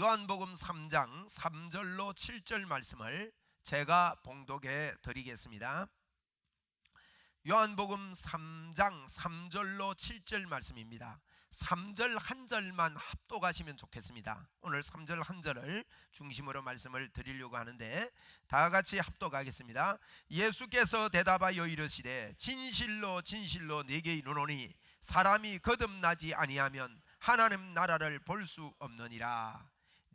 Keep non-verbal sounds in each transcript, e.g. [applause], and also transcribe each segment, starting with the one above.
요한복음 3장 3절로 7절 말씀을 제가 봉독해 드리겠습니다. 요한복음 3장 3절로 7절 말씀입니다. 3절 한 절만 합독하시면 좋겠습니다. 오늘 3절 한 절을 중심으로 말씀을 드리려고 하는데 다 같이 합독하겠습니다. 예수께서 대답하여 이르시되 진실로 진실로 내게 이르노니 사람이 거듭나지 아니하면 하나님 나라를 볼 수 없느니라.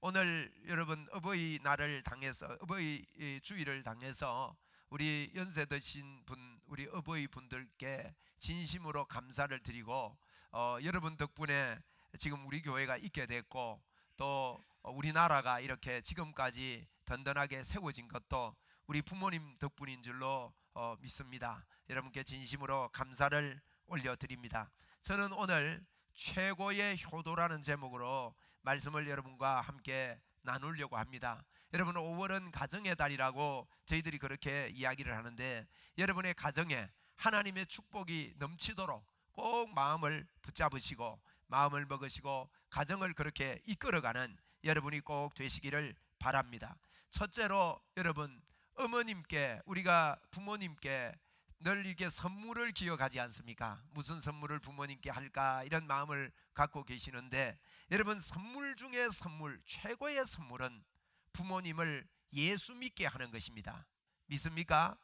오늘 여러분 어버이 날을 당해서 어버이 주일을 당해서 우리 연세 드신 분 우리 어버이 분들께 진심으로 감사를 드리고 어, 여러분 덕분에 지금 우리 교회가 있게 됐고 또 우리나라가 이렇게 지금까지 든든하게 세워진 것도 우리 부모님 덕분인 줄로 어, 믿습니다. 여러분께 진심으로 감사를 올려드립니다. 저는 오늘 최고의 효도라는 제목으로 말씀을 여러분과 함께 나누려고 합니다. 여러분 5월은 가정의 달이라고 저희들이 그렇게 이야기를 하는데 여러분의 가정에 하나님의 축복이 넘치도록 꼭 마음을 붙잡으시고 마음을 먹으시고 가정을 그렇게 이끌어가는 여러분이 꼭 되시기를 바랍니다. 첫째로 여러분 어머님께 우리가 부모님께 늘 이렇게 선물을 기억하지 않습니까? 무슨 선물을 부모님께 할까 이런 마음을 갖고 계시는데 여러분 선물 중에 선물 최고의 선물은 부모님을 예수 믿게 하는 것입니다. 믿습니까?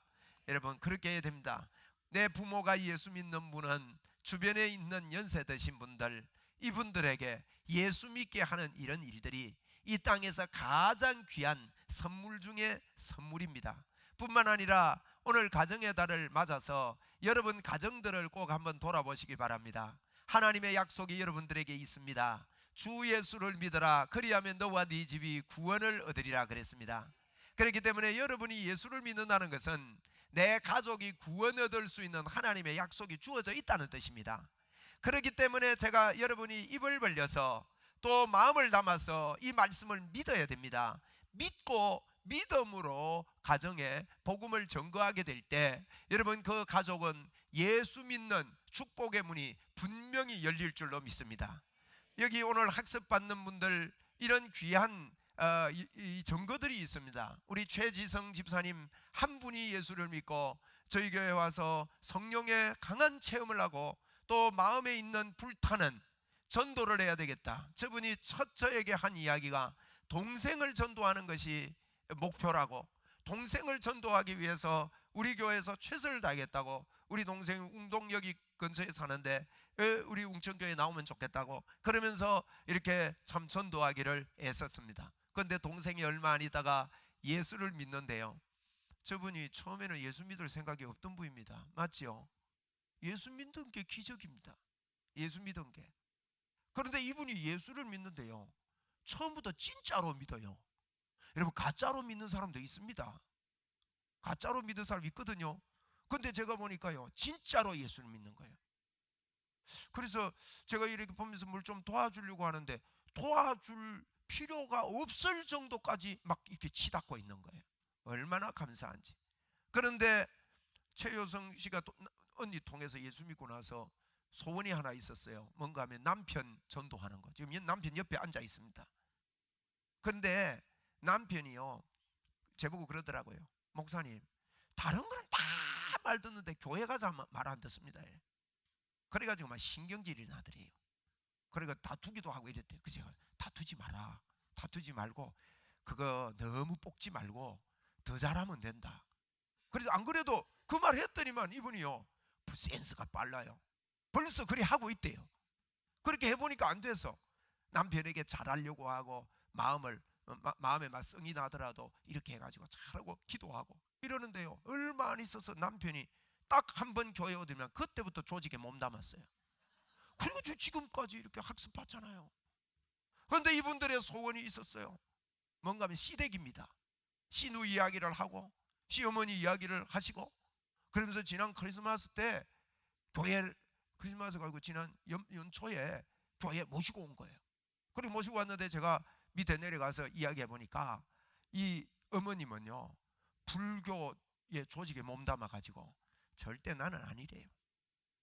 여러분 그렇게 해야 됩니다. 내 부모가 예수 믿는 분은 주변에 있는 연세 드신 분들 이분들에게 예수 믿게 하는 이런 일들이 이 땅에서 가장 귀한 선물 중에 선물입니다. 뿐만 아니라 오늘 가정의 달을 맞아서 여러분 가정들을 꼭 한번 돌아보시기 바랍니다. 하나님의 약속이 여러분들에게 있습니다. 주 예수를 믿어라. 그리하면 너와 네 집이 구원을 얻으리라 그랬습니다. 그렇기 때문에 여러분이 예수를 믿는다는 것은 내 가족이 구원 얻을 수 있는 하나님의 약속이 주어져 있다는 뜻입니다. 그렇기 때문에 제가 여러분이 입을 벌려서 또 마음을 담아서 이 말씀을 믿어야 됩니다. 믿고 믿음으로 가정에 복음을 전거하게 될 때 여러분 그 가족은 예수 믿는 축복의 문이 분명히 열릴 줄로 믿습니다. 여기 오늘 학습받는 분들 이런 귀한 어, 이, 이 증거들이 있습니다. 우리 최지성 집사님 한 분이 예수를 믿고 저희 교회 와서 성령의 강한 체험을 하고 또 마음에 있는 불타는 전도를 해야 되겠다. 저분이 첫 저에게 한 이야기가 동생을 전도하는 것이 목표라고 동생을 전도하기 위해서 우리 교회에서 최선을 다하겠다고 우리 동생 웅동역이 근처에 사는데 우리 웅천교회 나오면 좋겠다고 그러면서 이렇게 참 전도하기를 애썼습니다. 그런데 동생이 얼마 안 있다가 예수를 믿는데요. 저분이 처음에는 예수 믿을 생각이 없던 분입니다. 맞지요? 예수 믿는 게 기적입니다. 예수 믿은 게. 그런데 이분이 예수를 믿는데요. 처음부터 진짜로 믿어요. 여러분 가짜로 믿는 사람도 있습니다. 가짜로 믿는 사람 있거든요. 근데 제가 보니까요. 진짜로 예수를 믿는 거예요. 그래서 제가 이렇게 보면서 뭘 좀 도와주려고 하는데 도와줄 필요가 없을 정도까지 막 이렇게 치닫고 있는 거예요. 얼마나 감사한지. 그런데 최효성 씨가 언니 통해서 예수 믿고 나서 소원이 하나 있었어요. 뭔가 하면 남편 전도하는 거. 지금 남편 옆에 앉아 있습니다. 그런데 남편이요. 제보고 그러더라고요. 목사님, 다른 거는 다 말 듣는데 교회 가자 말 안 듣습니다. 그래가지고 막 신경질이 나더래요. 그러니까 다투기도 하고 이랬대요. 그래서 다투지 마라. 다투지 말고 그거 너무 뽑지 말고 더 잘하면 된다. 그래서 안 그래도 그 말 했더니만 이분이요. 센스가 빨라요. 벌써 그리 하고 있대요. 그렇게 해보니까 안 돼서 남편에게 잘하려고 하고 마음을 마, 마음에 막 성이 나더라도 이렇게 해가지고 잘하고 기도하고 이러는데요. 얼마 안 있어서 남편이 딱 한 번 교회 오면 그때부터 조직에 몸담았어요. 그리고 지금까지 이렇게 학습받잖아요. 그런데 이분들의 소원이 있었어요. 뭔가 하면 시댁입니다. 시누 이야기를 하고 시어머니 이야기를 하시고 그러면서 지난 크리스마스 때 교회 크리스마스가 아니고 지난 연, 연초에 교회 모시고 온 거예요. 그리고 모시고 왔는데 제가 밑에 내려가서 이야기해 보니까 이 어머님은요 불교의 조직에 몸담아 가지고 절대 나는 아니래요.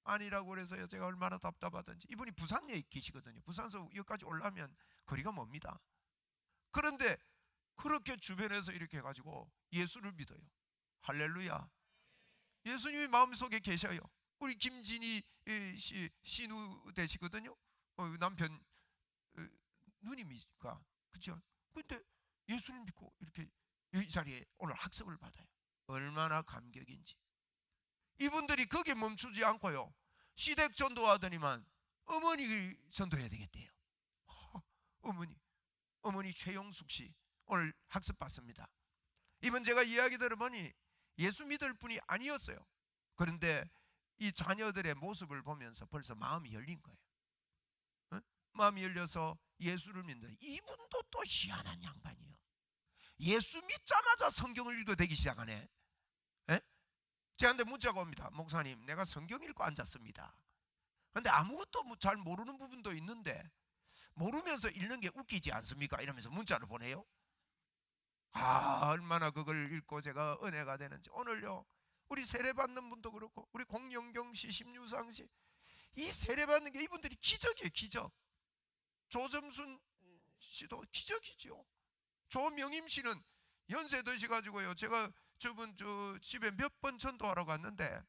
아니라고 그래서요 제가 얼마나 답답하던지 이분이 부산에 계시거든요. 부산에서 여기까지 올라면 거리가 멉니다. 그런데 그렇게 주변에서 이렇게 해가지고 예수를 믿어요. 할렐루야. 예수님이 마음속에 계셔요. 우리 김진희 에, 씨 신우 되시거든요. 어, 남편 어, 누님이니까 그죠? 근데 예수를 믿고 이렇게 이 자리에 오늘 학습을 받아요. 얼마나 감격인지. 이분들이 거기에 멈추지 않고요. 시댁 전도하더니만 어머니 전도해야 되겠대요. 허, 어머니, 어머니 최영숙 씨 오늘 학습 받습니다. 이번 제가 이야기 들어보니 예수 믿을 분이 아니었어요. 그런데 이 자녀들의 모습을 보면서 벌써 마음이 열린 거예요. 어? 마음이 열려서 예수를 믿는 이분도 또 희한한 양반이요. 예수 믿자마자 성경을 읽어대기 시작하네. 에? 저한테 문자가 옵니다. 목사님, 내가 성경 읽고 앉았습니다. 근데 아무것도 뭐잘 모르는 부분도 있는데 모르면서 읽는 게 웃기지 않습니까? 이러면서 문자를 보내요. 아, 얼마나 그걸 읽고 제가 은혜가 되는지. 오늘요, 우리 세례 받는 분도 그렇고, 우리 공영경 씨, 심유상 씨, 이 세례 받는 게 이분들이 기적이에요, 기적. 조점순 씨도 기적이죠. 조명임 씨는 연세 드셔가지고요. 제가 저분 저 집에 몇 번 전도하러 갔는데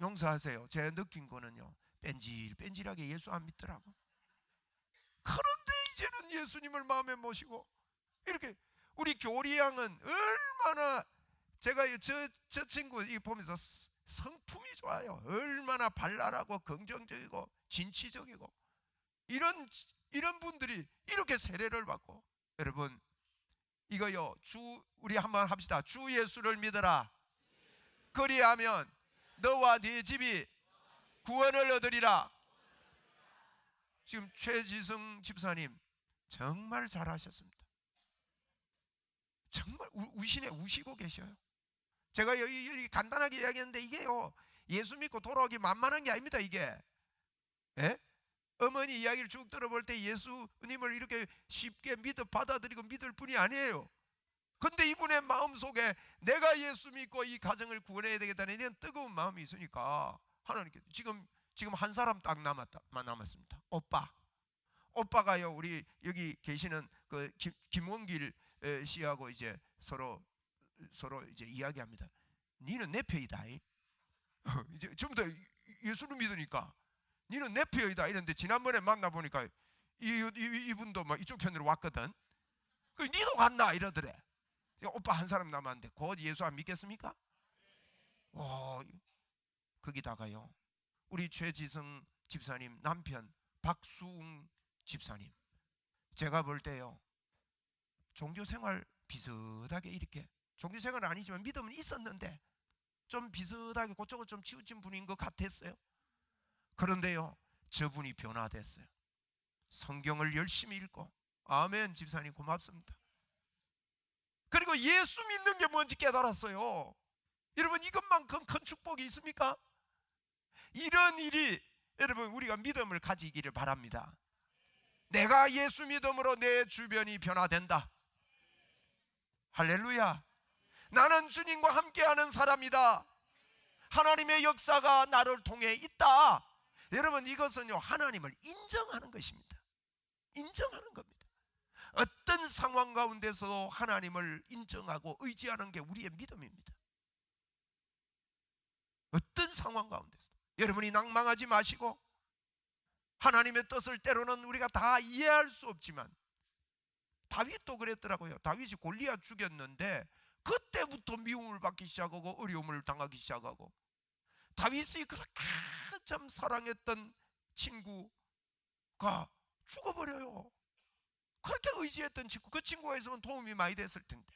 용서하세요. 제가 느낀 거는요. 뺀질 뺀질하게 예수 안 믿더라고. 그런데 이제는 예수님을 마음에 모시고 이렇게 우리 교리 양은 얼마나 제가 저, 저 친구 이 보면서 성품이 좋아요. 얼마나 발랄하고 긍정적이고 진취적이고 이런 이런 분들이 이렇게 세례를 받고 여러분 이거요 주 우리 한번 합시다. 주 예수를 믿어라. 그리하면 너와 네 집이 구원을 얻으리라. 지금 최지성 집사님 정말 잘하셨습니다. 정말 우, 우신에 우시고 계셔요. 제가 여기, 여기 간단하게 이야기했는데 이게요 예수 믿고 돌아오기 만만한 게 아닙니다. 이게 예? 어머니 이야기를 쭉 들어볼 때 예수님을 이렇게 쉽게 믿어 받아들이고 믿을 뿐이 아니에요. 근데 이분의 마음 속에 내가 예수 믿고 이 가정을 구원해야 되겠다는 이런 뜨거운 마음이 있으니까 하나님께 지금 지금 한 사람 딱 남았다만 남았습니다. 오빠. 오빠가요 우리 여기 계시는 그 김, 김원길 에, 씨하고 이제 서로 서로 이제 이야기합니다. 니는 내 편이다. [laughs] 다 예수를 믿으니까 니는 내 편이다 이런데 지난번에 만나 보니까 이, 이, 이분도 막 이쪽 편으로 왔거든. 그 니도 갔나 이러더래. 오빠 한 사람 남았는데 곧 예수 안 믿겠습니까? 와 거기다가요 우리 최지성 집사님 남편 박수웅 집사님 제가 볼 때요 종교 생활 비슷하게 이렇게 종교 생활은 아니지만 믿음은 있었는데 좀 비슷하게 그쪽은 좀 치우친 분인 것 같았어요. 그런데요, 저분이 변화됐어요. 성경을 열심히 읽고, 아멘, 집사님 고맙습니다. 그리고 예수 믿는 게 뭔지 깨달았어요. 여러분, 이것만큼 큰 축복이 있습니까? 이런 일이 여러분, 우리가 믿음을 가지기를 바랍니다. 내가 예수 믿음으로 내 주변이 변화된다. 할렐루야. 나는 주님과 함께하는 사람이다. 하나님의 역사가 나를 통해 있다. 여러분 이것은요 하나님을 인정하는 것입니다. 인정하는 겁니다. 어떤 상황 가운데서도 하나님을 인정하고 의지하는 게 우리의 믿음입니다. 어떤 상황 가운데서 여러분이 낭망하지 마시고 하나님의 뜻을 때로는 우리가 다 이해할 수 없지만 다윗도 그랬더라고요. 다윗이 골리앗 죽였는데 그때부터 미움을 받기 시작하고 어려움을 당하기 시작하고 다윗이 그렇게 참 사랑했던 친구가 죽어버려요. 그렇게 의지했던 친구, 그 친구가 있으면 도움이 많이 됐을 텐데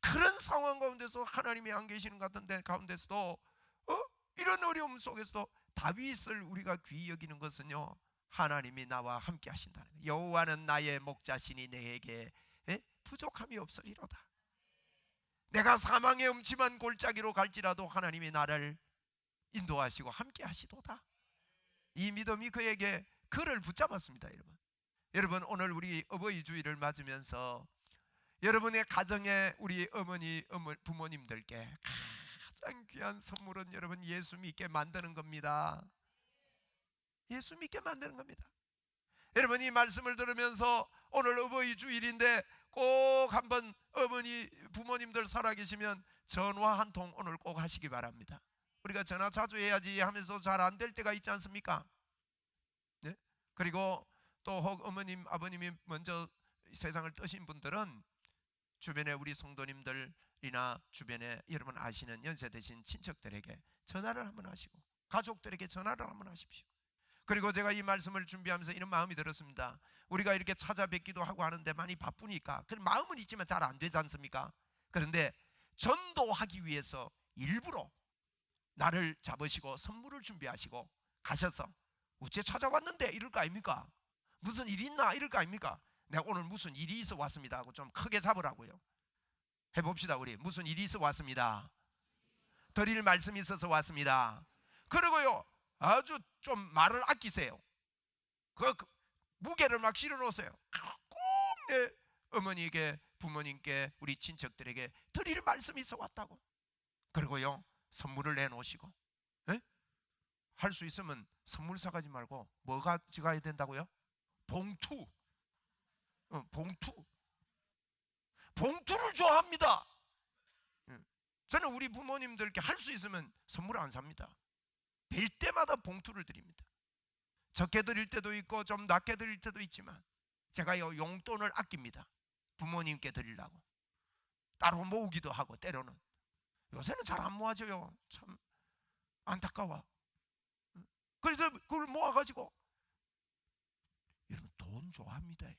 그런 상황 가운데서 하나님이 안 계시는 것 같은데 가운데서도 어? 이런 어려움 속에서도 다윗을 우리가 귀히 여기는 것은요 하나님이 나와 함께 하신다는 거예요. 여호와는 나의 목자시니 내게 에? 부족함이 없으리로다. 내가 사망의 음침한 골짜기로 갈지라도 하나님이 나를 인도하시고 함께 하시도다. 이 믿음이 그에게 그를 붙잡았습니다, 여러분. 여러분 오늘 우리 어버이 주일을 맞으면서 여러분의 가정에 우리 어머니 어머, 부모님들께 가장 귀한 선물은 여러분 예수 믿게 만드는 겁니다. 예수 믿게 만드는 겁니다. 여러분 이 말씀을 들으면서 오늘 어버이 주일인데 꼭 한번 어머니 부모님들 살아계시면 전화 한 통 오늘 꼭 하시기 바랍니다. 우리가 전화 자주 해야지 하면서 잘 안 될 때가 있지 않습니까? 네? 그리고 또 혹 어머님 아버님이 먼저 세상을 떠신 분들은 주변에 우리 성도님들이나 주변에 여러분 아시는 연세 되신 친척들에게 전화를 한번 하시고 가족들에게 전화를 한번 하십시오. 그리고 제가 이 말씀을 준비하면서 이런 마음이 들었습니다. 우리가 이렇게 찾아뵙기도 하고 하는데 많이 바쁘니까 그 마음은 있지만 잘 안 되지 않습니까? 그런데 전도하기 위해서 일부러 나를 잡으시고 선물을 준비하시고 가셔서 우째 찾아왔는데 이럴 거 아닙니까? 무슨 일 있나 이럴 거 아닙니까? 내가 오늘 무슨 일이 있어 왔습니다 하고 좀 크게 잡으라고요. 해봅시다 우리 무슨 일이 있어 왔습니다. 드릴 말씀이 있어서 왔습니다. 그리고요 아주 좀 말을 아끼세요. 그, 그 무게를 막 실어 놓으세요. 꼭내 어머니에게 부모님께 우리 친척들에게 드릴 말씀이 있어 왔다고. 그리고요 선물을 내놓으시고 할 수 있으면 선물 사가지 말고 뭐가 지가야 된다고요? 봉투. 어, 봉투. 봉투를 좋아합니다. 예. 저는 우리 부모님들께 할 수 있으면 선물 안 삽니다. 될 때마다 봉투를 드립니다. 적게 드릴 때도 있고 좀 낮게 드릴 때도 있지만 제가요 용돈을 아낍니다. 부모님께 드리려고 따로 모으기도 하고 때로는 요새는 잘 안 모아져요. 참 안타까워. 그래서 그걸 모아가지고 여러분 돈 좋아합니다. 예.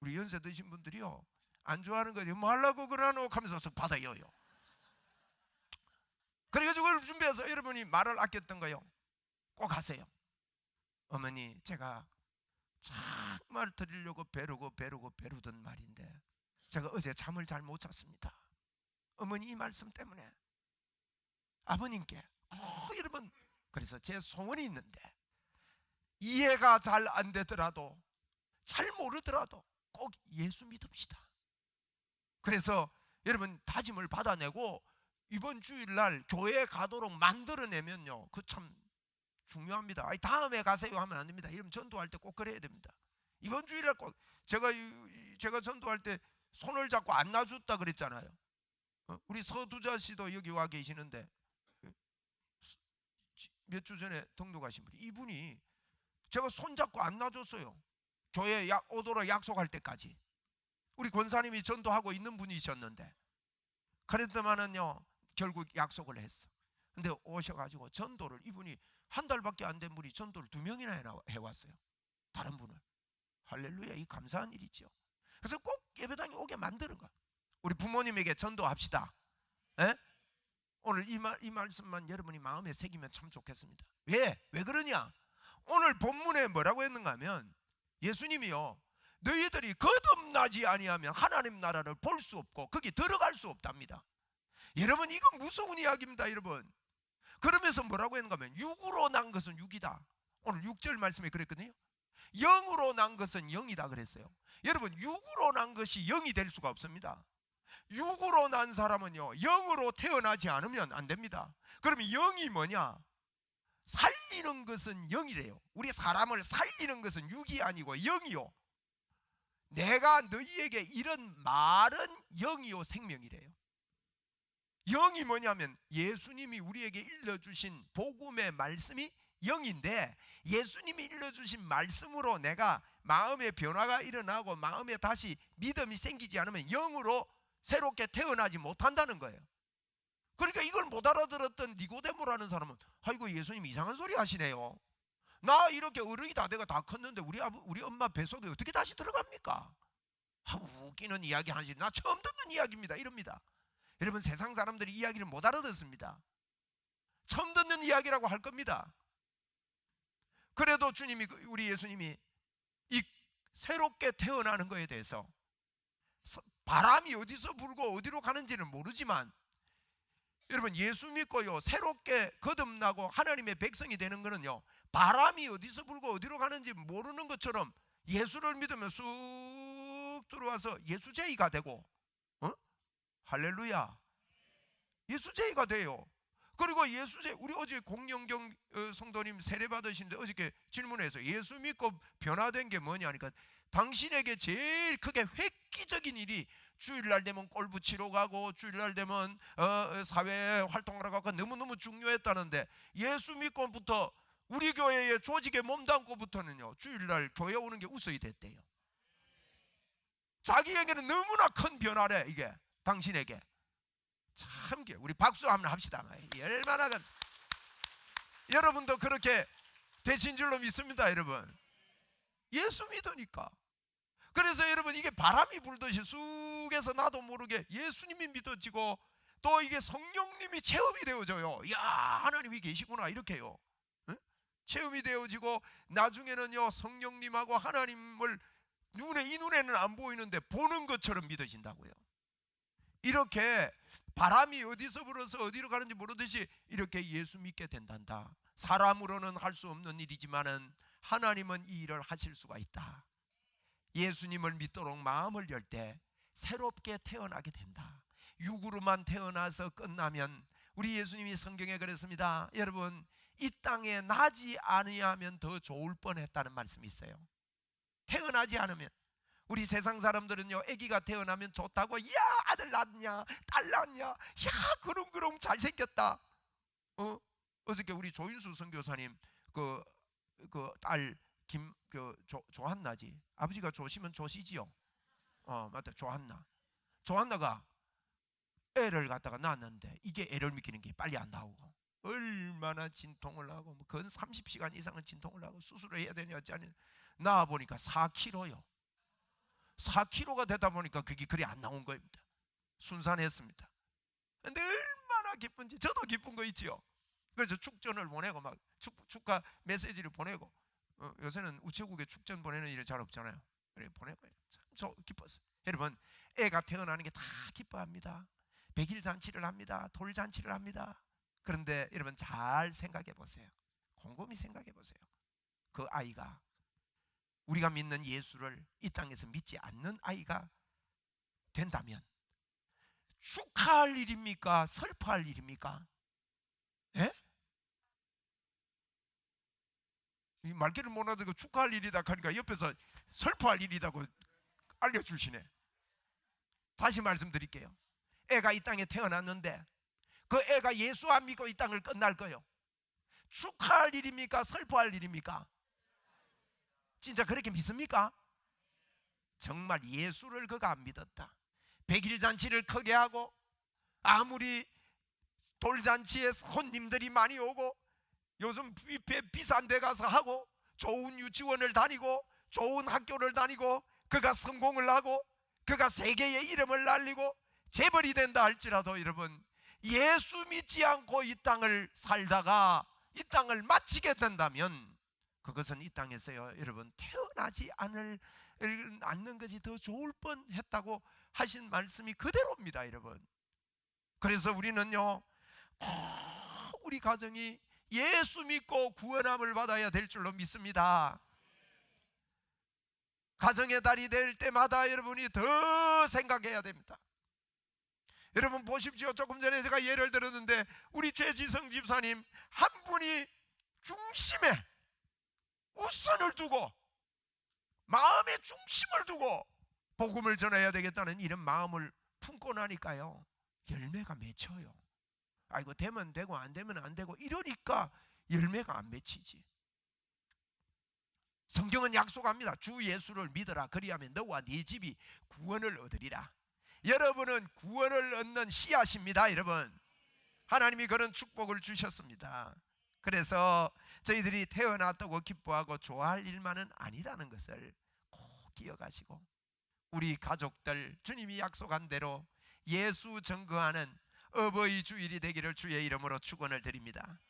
우리 연세 드신 분들이요 안 좋아하는 거지 뭐 하려고 그러노 하면서 쓱 받아요. 그래가지고 그걸 준비해서 여러분이 말을 아꼈던 거요. 꼭 하세요. 어머니 제가 정말 드리려고 배르고 배르고 배르던 말인데 제가 어제 잠을 잘 못 잤습니다. 어머니 이 말씀 때문에 아버님께 어, 여러분 그래서 제 소원이 있는데 이해가 잘 안 되더라도 잘 모르더라도 꼭 예수 믿읍시다. 그래서 여러분 다짐을 받아내고 이번 주일날 교회 가도록 만들어내면요 그 참 중요합니다. 아니, 다음에 가세요 하면 안 됩니다. 이러면 전도할 때 꼭 그래야 됩니다. 이번 주일날 꼭 제가 이- 제가 전도할 때 손을 잡고 안 놔줬다 그랬잖아요. 어? 우리 서두자 씨도 여기 와 계시는데 몇 주 전에 등록하신 분이 이분이 제가 손 잡고 안 놔줬어요. 교회 약 오도록 약속할 때까지 우리 권사님이 전도하고 있는 분이셨는데 그랬더만은요 결국 약속을 했어. 근데 오셔가지고 전도를 이분이 한 달밖에 안 된 분이 전도를 두 명이나 해왔어요. 다른 분을 할렐루야 이 감사한 일이죠. 그래서 꼭 예배당에 오게 만드는 거야. 우리 부모님에게 전도합시다. 에? 오늘 이, 말, 이 말씀만 여러분이 마음에 새기면 참 좋겠습니다. 왜? 왜 그러냐? 오늘 본문에 뭐라고 했는가 하면 예수님이요. 너희들이 거듭나지 아니하면 하나님 나라를 볼 수 없고 거기 들어갈 수 없답니다. 여러분 이건 무서운 이야기입니다, 여러분. 그러면서 뭐라고 했는가 하면 육으로 난 것은 육이다. 오늘 6절 말씀에 그랬거든요. 영으로 난 것은 영이다 그랬어요. 여러분 육으로 난 것이 영이 될 수가 없습니다. 육으로 난 사람은요 영으로 태어나지 않으면 안 됩니다. 그러면 영이 뭐냐? 살리는 것은 영이래요. 우리 사람을 살리는 것은 육이 아니고 영이요. 내가 너희에게 이런 말은 영이요 생명이래요. 영이 뭐냐면 예수님이 우리에게 일러주신 복음의 말씀이 영인데 예수님이 일러주신 말씀으로 내가 마음의 변화가 일어나고 마음에 다시 믿음이 생기지 않으면 영으로 새롭게 태어나지 못한다는 거예요. 그러니까 이걸 못 알아들었던 니고데모라는 사람은 아이고 예수님 이상한 소리 하시네요. 나 이렇게 어른이 다 내가 다 컸는데 우리 아버 우리 엄마 뱃속에 어떻게 다시 들어갑니까? 아, 웃기는 이야기 하시. 나 처음 듣는 이야기입니다. 이럽니다. 여러분 세상 사람들이 이야기를 못 알아듣습니다. 처음 듣는 이야기라고 할 겁니다. 그래도 주님이 그- 우리 예수님이 이 새롭게 태어나는 것에 대해서 서- 바람이 어디서 불고 어디로 가는지는 모르지만 여러분 예수 믿고요 새롭게 거듭나고 하나님의 백성이 되는 것은요 바람이 어디서 불고 어디로 가는지 모르는 것처럼 예수를 믿으면 쑥 들어와서 예수제의가 되고 어? 할렐루야 예수제의가 돼요 그리고 예수제 우리 어제 공영경 어, 성도님 세례 받으신데 어저께 질문해서 예수 믿고 변화된 게 뭐냐니까 당신에게 제일 크게 획기적인 일이 주일날 되면 골프 치러 가고 주일날 되면 어, 어, 사회 활동하러 가고 너무너무 중요했다는데 예수 믿고부터 우리 교회의 조직에 몸담고부터는요 주일날 교회 오는 게 우스이 됐대요. 자기에게는 너무나 큰 변화래 이게. 당신에게. 참 게- 우리 박수 한번 합시다. 얼마나 간 여러분도 그렇게 되신 줄로 믿습니다 여러분 예수 믿으니까 그래서 여러분 이게 바람이 불듯이 쑥에서 나도 모르게 예수님이 믿어지고 또 이게 성령님이 체험이 되어져요. 야 하나님이 계시구나 이렇게요. 응? 체험이 되어지고 나중에는요 성령님하고 하나님을 눈에 이 눈에는 안 보이는데 보는 것처럼 믿어진다고요. 이렇게 바람이 어디서 불어서 어디로 가는지 모르듯이 이렇게 예수 믿게 된단다. 사람으로는 할 수 없는 일이지만은 하나님은 이 일을 하실 수가 있다. 예수님을 믿도록 마음을 열 때 새롭게 태어나게 된다. 육으로만 태어나서 끝나면 우리 예수님이 성경에 그랬습니다. 여러분 이 땅에 나지 아니하면 더 좋을 뻔했다는 말씀이 있어요. 태어나지 않으면 우리 세상 사람들은요 아기가 태어나면 좋다고 야 아들 낳냐 딸 낳냐 야 그렁그렁 잘생겼다 어 어저께 우리 조인수 선교사님 그 그딸김그 조한나지. 아버지가 조시면 조시지요. 어 맞다. 조한나. 조한나가 애를 갖다가 낳았는데 이게 애를 믿기는 게 빨리 안 나오고 얼마나 진통을 하고 뭐건 30시간 이상은 진통을 하고 수술을 해야 어찌 하냐 나와 보니까 4kg요. 4kg가 되다 보니까 그게 그리 안 나온 겁니다. 순산했습니다. 근데 얼마나 기쁜지 저도 기쁜 거 있지요 그래서 축전을 보내고 막 축, 축가 메시지를 보내고 어, 요새는 우체국에 축전 보내는 일이 잘 없잖아요. 그래 보내고 참저 기뻤어요. 여러분 애가 태어나는 게 다 기뻐합니다. 백일 잔치를 합니다. 돌 잔치를 합니다. 그런데 여러분 잘 생각해 보세요. 곰곰이 생각해 보세요. 그 아이가 우리가 믿는 예수를 이 땅에서 믿지 않는 아이가 된다면 축하할 일입니까? 슬퍼할 일입니까? 예? 이 말귀를 못 알아듣고 축하할 일이다 하니까 옆에서 슬퍼할 일이다고 알려주시네. 다시 말씀드릴게요. 애가 이 땅에 태어났는데 그 애가 예수 안 믿고 이 땅을 끝날 거요. 축하할 일입니까? 슬퍼할 일입니까? 진짜 그렇게 믿습니까? 정말 예수를 그가 안 믿었다. 백일 잔치를 크게 하고 아무리 돌잔치에 손님들이 많이 오고 요즘 비싼 데 가서 하고 좋은 유치원을 다니고 좋은 학교를 다니고 그가 성공을 하고 그가 세계의 이름을 날리고 재벌이 된다 할지라도 여러분 예수 믿지 않고 이 땅을 살다가 이 땅을 마치게 된다면 그것은 이 땅에서요 여러분 태어나지 않을 않는 것이 더 좋을 뻔했다고 하신 말씀이 그대로입니다 여러분. 그래서 우리는요 꼭 우리 가정이 예수 믿고 구원함을 받아야 될 줄로 믿습니다. 가정의 달이 될 때마다 여러분이 더 생각해야 됩니다. 여러분 보십시오. 조금 전에 제가 예를 들었는데 우리 최지성 집사님 한 분이 중심에 우선을 두고 마음의 중심을 두고 복음을 전해야 되겠다는 이런 마음을 품고 나니까요. 열매가 맺혀요 아이고 되면 되고 안 되면 안 되고 이러니까 열매가 안 맺히지. 성경은 약속합니다. 주 예수를 믿어라. 그리하면 너와 네 집이 구원을 얻으리라. 여러분은 구원을 얻는 씨앗입니다 여러분. 하나님이 그런 축복을 주셨습니다. 그래서 저희들이 태어났다고 기뻐하고 좋아할 일만은 아니라는 것을 꼭 기억하시고 우리 가족들 주님이 약속한 대로 예수 증거하는 어버이 주일이 되기를 주의 이름으로 축원을 드립니다.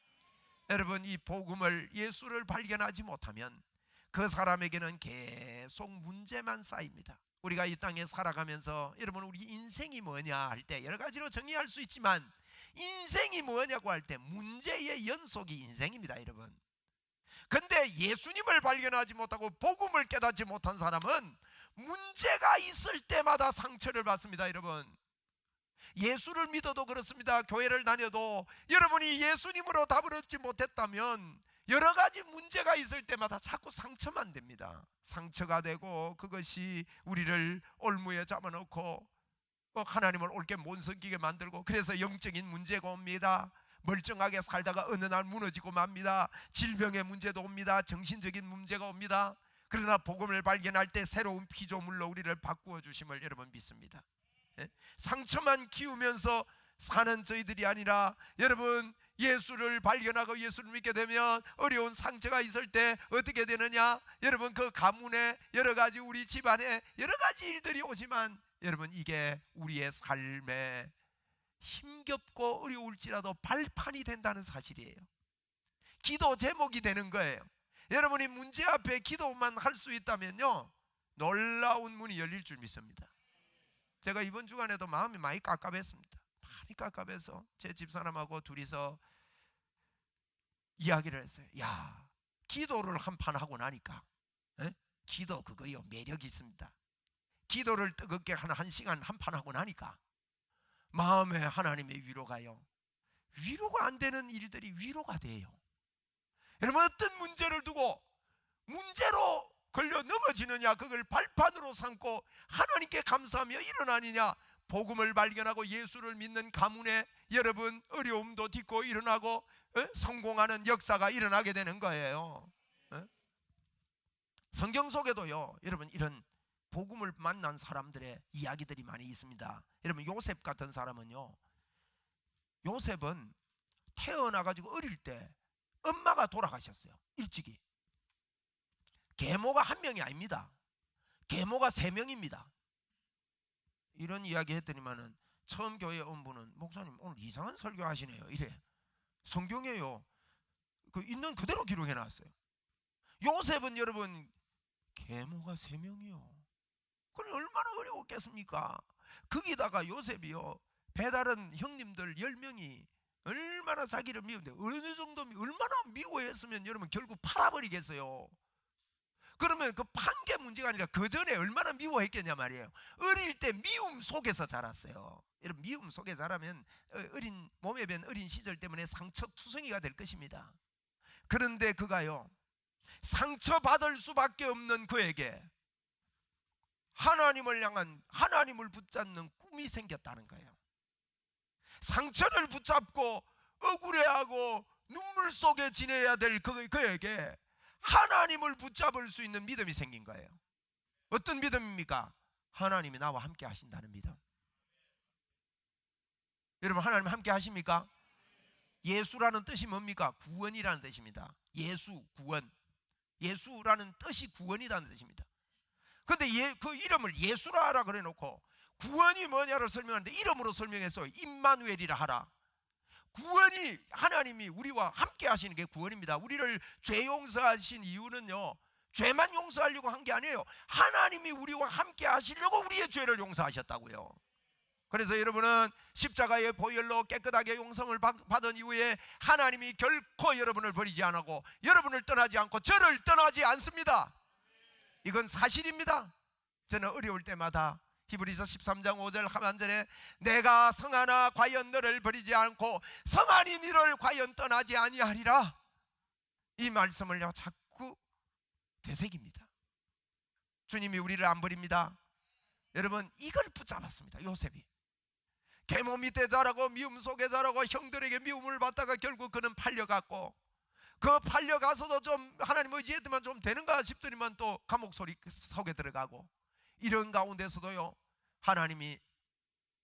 여러분 이 복음을 예수를 발견하지 못하면 그 사람에게는 계속 문제만 쌓입니다. 우리가 이 땅에 살아가면서 여러분 우리 인생이 뭐냐 할 때 여러 가지로 정의할 수 있지만 인생이 뭐냐고 할 때 문제의 연속이 인생입니다, 여러분. 근데 예수님을 발견하지 못하고 복음을 깨닫지 못한 사람은 문제가 있을 때마다 상처를 받습니다, 여러분. 예수를 믿어도 그렇습니다. 교회를 다녀도 여러분이 예수님으로 답을 얻지 못했다면 여러 가지 문제가 있을 때마다 자꾸 상처만 됩니다. 상처가 되고 그것이 우리를 올무에 잡아놓고 어, 하나님을 옳게 못 섬기게 만들고 그래서 영적인 문제가 옵니다. 멀쩡하게 살다가 어느 날 무너지고 맙니다. 질병의 문제도 옵니다. 정신적인 문제가 옵니다. 그러나 복음을 발견할 때 새로운 피조물로 우리를 바꾸어 주심을 여러분 믿습니다. 예? 상처만 키우면서 사는 저희들이 아니라 여러분 예수를 발견하고 예수를 믿게 되면 어려운 상처가 있을 때 어떻게 되느냐? 여러분 그 가문에 여러 가지 우리 집안에 여러 가지 일들이 오지만 여러분 이게 우리의 삶에 힘겹고 어려울지라도 발판이 된다는 사실이에요. 기도 제목이 되는 거예요. 여러분이 문제 앞에 기도만 할 수 있다면요. 놀라운 문이 열릴 줄 믿습니다. 제가 이번 주간에도 마음이 많이 깝깝했습니다. 많이 깝깝해서 제 집사람하고 둘이서 이야기를 했어요. 야, 기도를 한 판 하고 나니까 에? 기도 그거요 매력 있습니다. 기도를 뜨겁게 한 한 시간 한 판 하고 나니까 마음에 하나님의 위로가요. 위로가 안 되는 일들이 위로가 돼요. 여러분 어떤 문제를 두고 문제로 걸려 넘어지느냐 그걸 발판으로 삼고 하나님께 감사하며 일어나느냐 복음을 발견하고 예수를 믿는 가문에 여러분 어려움도 딛고 일어나고 어? 성공하는 역사가 일어나게 되는 거예요. 어? 성경 속에도요, 여러분 이런 복음을 만난 사람들의 이야기들이 많이 있습니다. 여러분 요셉 같은 사람은요, 요셉은 태어나 가지고 어릴 때 엄마가 돌아가셨어요. 일찍이. 계모가 한 명이 아닙니다. 계모가 세 명입니다. 이런 이야기 했더니만은 처음 교회 온 분은 목사님 오늘 이상한 설교 하시네요. 이래. 성경에요. 그 있는 그대로 기록해 놨어요. 요셉은 여러분 계모가 세 명이요. 그럼 얼마나 어려웠겠습니까? 거기다가 요셉이요. 배다른 형님들 열 명이 얼마나 자기를 미운데 어느 정도 얼마나 미워했으면 여러분 결국 팔아버리겠어요. 그러면 그 판게 문제가 아니라 그 전에 얼마나 미워했겠냐 말이에요. 어릴 때 미움 속에서 자랐어요. 여러분 미움 속에 자라면 어, 어린 몸에 밴 어린 시절 때문에 상처 투성이가 될 것입니다. 그런데 그가요 상처 받을 수밖에 없는 그에게 하나님을 향한 하나님을 붙잡는 꿈이 생겼다는 거예요. 상처를 붙잡고 억울해하고 눈물 속에 지내야 될 그, 그에게 하나님을 붙잡을 수 있는 믿음이 생긴 거예요. 어떤 믿음입니까? 하나님이 나와 함께 하신다는 믿음. 여러분 하나님 함께 하십니까? 예수라는 뜻이 뭡니까? 구원이라는 뜻입니다. 예수 구원. 예수라는 뜻이 구원이라는 뜻입니다. 근데 예, 그 이름을 예수라라 그래 놓고 구원이 뭐냐를 설명하는데 이름으로 설명해서 임마누엘이라 하라. 구원이 하나님이 우리와 함께 하시는 게 구원입니다. 우리를 죄 용서하신 이유는요. 죄만 용서하려고 한 게 아니에요. 하나님이 우리와 함께 하시려고 우리의 죄를 용서하셨다고요. 그래서 여러분은 십자가의 보혈로 깨끗하게 용성을 받은 이후에 하나님이 결코 여러분을 버리지 않고 여러분을 떠나지 않고 저를 떠나지 않습니다. 이건 사실입니다. 저는 어려울 때마다 히브리서 13장 5절 하반절에 내가 성하나 과연 너를 버리지 않고 성하니 너를 과연 떠나지 아니하리라? 이 말씀을 자꾸 되새깁니다. 주님이 우리를 안 버립니다. 여러분 이걸 붙잡았습니다 요셉이. 계모 밑에 자라고 미움 속에 자라고 형들에게 미움을 받다가 결국 그는 팔려갔고 그 팔려가서도 좀 하나님 의지했더만 좀 되는가 싶더니만 또 감옥 소리 속에 들어가고 이런 가운데서도요 하나님이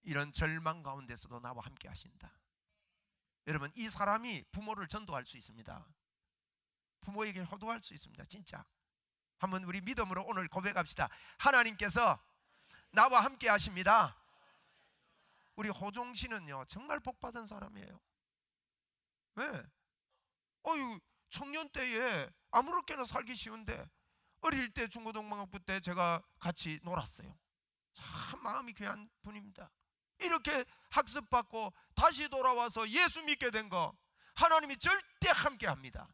이런 절망 가운데서도 나와 함께 하신다. 여러분 이 사람이 부모를 전도할 수 있습니다. 부모에게 효도할 수 있습니다 진짜. 한번 우리 믿음으로 오늘 고백합시다. 하나님께서 나와 함께 하십니다. 우리 호종 씨는요 정말 복 받은 사람이에요. 왜? 어유 청년 때에 아무렇게나 살기 쉬운데 어릴 때 중고등학부 때 제가 같이 놀았어요. 참 마음이 귀한 분입니다. 이렇게 학습받고 다시 돌아와서 예수 믿게 된 거 하나님이 절대 함께 합니다.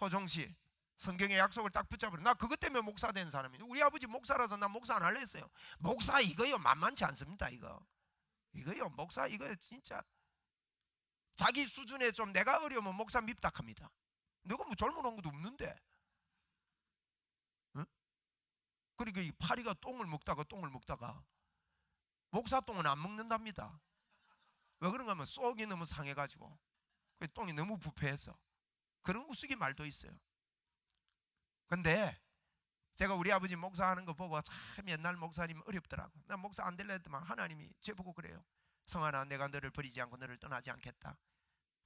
호정 씨 성경의 약속을 딱 붙잡으려 나 그것 때문에 목사 된 사람이에요. 우리 아버지 목사라서 나 목사 안 할래 했어요. 목사 이거요 만만치 않습니다. 이거 이거요 목사 이거 진짜 자기 수준에 좀 내가 어려우면 목사 밉닥합니다. 내가 뭐 젊은 것도 없는데. 응? 그리고 이 파리가 똥을 먹다가 똥을 먹다가 목사 똥은 안 먹는답니다. 왜 그런가 하면 속이 너무 상해가지고 그 똥이 너무 부패해서 그런 우스기 말도 있어요. 근데 제가 우리 아버지 목사하는 거 보고 참 옛날 목사님 어렵더라고. 나 목사 안 될래 했더만 하나님이 제 보고 그래요. 성환아 내가 너를 버리지 않고 너를 떠나지 않겠다.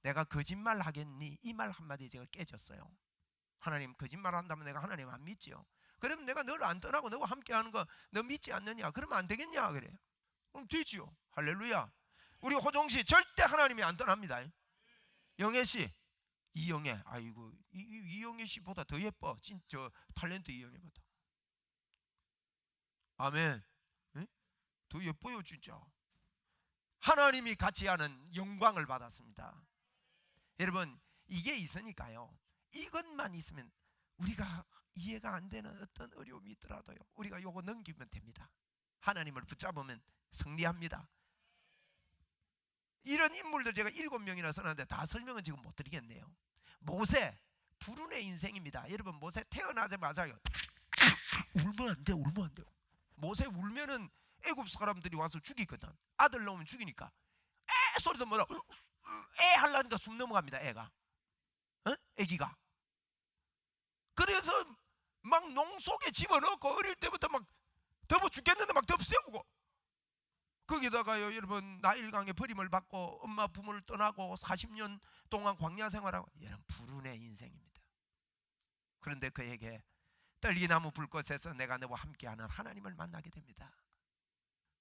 내가 거짓말 하겠니? 이 말 한마디 제가 깨졌어요. 하나님 거짓말 한다면 내가 하나님 안 믿지요. 그러면 내가 너를 안 떠나고 너와 함께 하는 거 너 믿지 않느냐? 그러면 안 되겠냐? 그래요. 그럼 되지요. 할렐루야. 우리 호종 씨 절대 하나님이 안 떠납니다. 영애 씨, 이영애, 아이고 이, 이, 이영애 씨보다 더 예뻐. 진저 탤런트 이영애보다. 아멘. 응? 더 예뻐요 진짜. 하나님이 같이 하는 영광을 받았습니다. 여러분 이게 있으니까요. 이것만 있으면 우리가 이해가 안 되는 어떤 어려움이 있더라도요. 우리가 요거 넘기면 됩니다. 하나님을 붙잡으면 승리합니다. 이런 인물들 제가 일곱 명이나 써놨는데 다 설명은 지금 못 드리겠네요. 모세 불운의 인생입니다. 여러분 모세 태어나자마자 울면 안 돼, 울면 안 돼. 모세 울면은 애굽 사람들이 와서 죽이거든. 아들 나오면 죽이니까 에 소리도 뭐라 에 하려니까 숨 넘어갑니다. 애가, 어? 애기가. 그래서 막 농 속에 집어넣고 어릴 때부터 막 덮어 죽겠는데 막 덮세우고 거기다가요 여러분 나일강의 버림을 받고 엄마 부모를 떠나고 40년 동안 광야 생활하고 여러분 불운의 인생입니다. 그런데 그에게 떨기나무 불꽃에서 내가 너와 함께하는 하나님을 만나게 됩니다.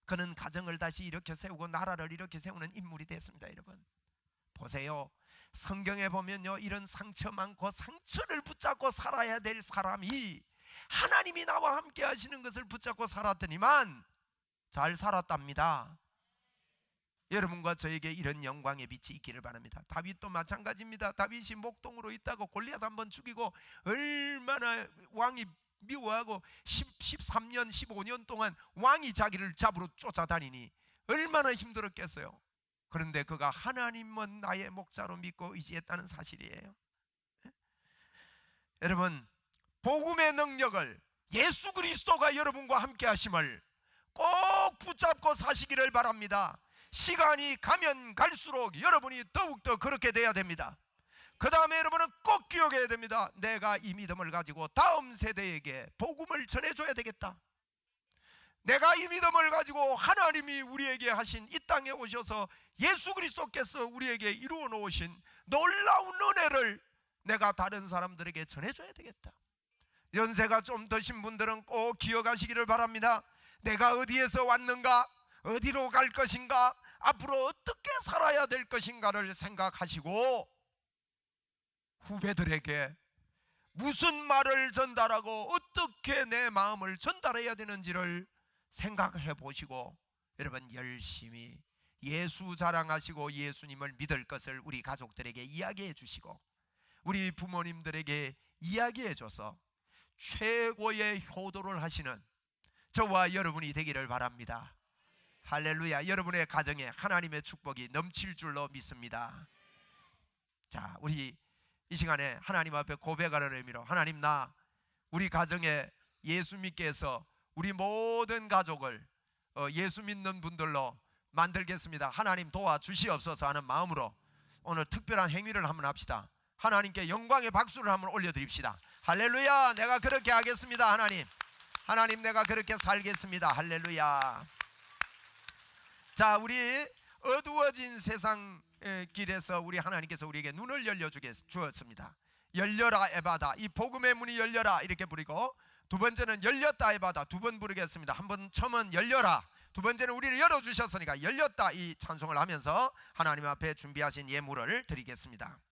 그는 가정을 다시 이렇게 세우고 나라를 이렇게 세우는 인물이 됐습니다, 여러분. 보세요. 성경에 보면요, 이런 상처 많고 상처를 붙잡고 살아야 될 사람이 하나님이 나와 함께 하시는 것을 붙잡고 살았더니만 잘 살았답니다. 여러분과 저에게 이런 영광의 빛이 있기를 바랍니다. 다윗도 마찬가지입니다. 다윗이 목동으로 있다고 골리앗 한번 죽이고 얼마나 왕이 미워하고 10, 13년, 15년 동안 왕이 자기를 잡으러 쫓아다니니 얼마나 힘들었겠어요. 그런데 그가 하나님은 나의 목자로 믿고 의지했다는 사실이에요. 여러분, 복음의 능력을 예수 그리스도가 여러분과 함께 하심을 꼭 붙잡고 사시기를 바랍니다. 시간이 가면 갈수록 여러분이 더욱더 그렇게 돼야 됩니다. 그 다음에 여러분은 꼭 기억해야 됩니다. 내가 이 믿음을 가지고 다음 세대에게 복음을 전해줘야 되겠다. 내가 이 믿음을 가지고 하나님이 우리에게 하신 이 땅에 오셔서 예수 그리스도께서 우리에게 이루어 놓으신 놀라운 은혜를 내가 다른 사람들에게 전해줘야 되겠다. 연세가 좀 드신 분들은 꼭 기억하시기를 바랍니다. 내가 어디에서 왔는가, 어디로 갈 것인가, 앞으로 어떻게 살아야 될 것인가를 생각하시고 후배들에게 무슨 말을 전달하고 어떻게 내 마음을 전달해야 되는지를 생각해 보시고 여러분 열심히 예수 자랑하시고 예수님을 믿을 것을 우리 가족들에게 이야기해 주시고 우리 부모님들에게 이야기해 줘서 최고의 효도를 하시는 저와 여러분이 되기를 바랍니다. 할렐루야. 여러분의 가정에 하나님의 축복이 넘칠 줄로 믿습니다. 자, 우리 이 시간에 하나님 앞에 고백하는 의미로 하나님 나 우리 가정에 예수 믿게 해서 우리 모든 가족을 어, 예수 믿는 분들로 만들겠습니다. 하나님 도와 주시옵소서 하는 마음으로 오늘 특별한 행위를 한번 합시다. 하나님께 영광의 박수를 한번 올려드립시다. 할렐루야. 내가 그렇게 하겠습니다. 하나님. 하나님 내가 그렇게 살겠습니다. 할렐루야. 자, 우리 어두워진 세상 길에서 우리 하나님께서 우리에게 눈을 열려 주었습니다. 열려라 에바다. 이 복음의 문이 열려라 이렇게 부르고 두 번째는 열렸다 에바다 두 번 부르겠습니다. 한 번 처음은 열려라. 두 번째는 우리를 열어 주셨으니까 열렸다 이 찬송을 하면서 하나님 앞에 준비하신 예물을 드리겠습니다.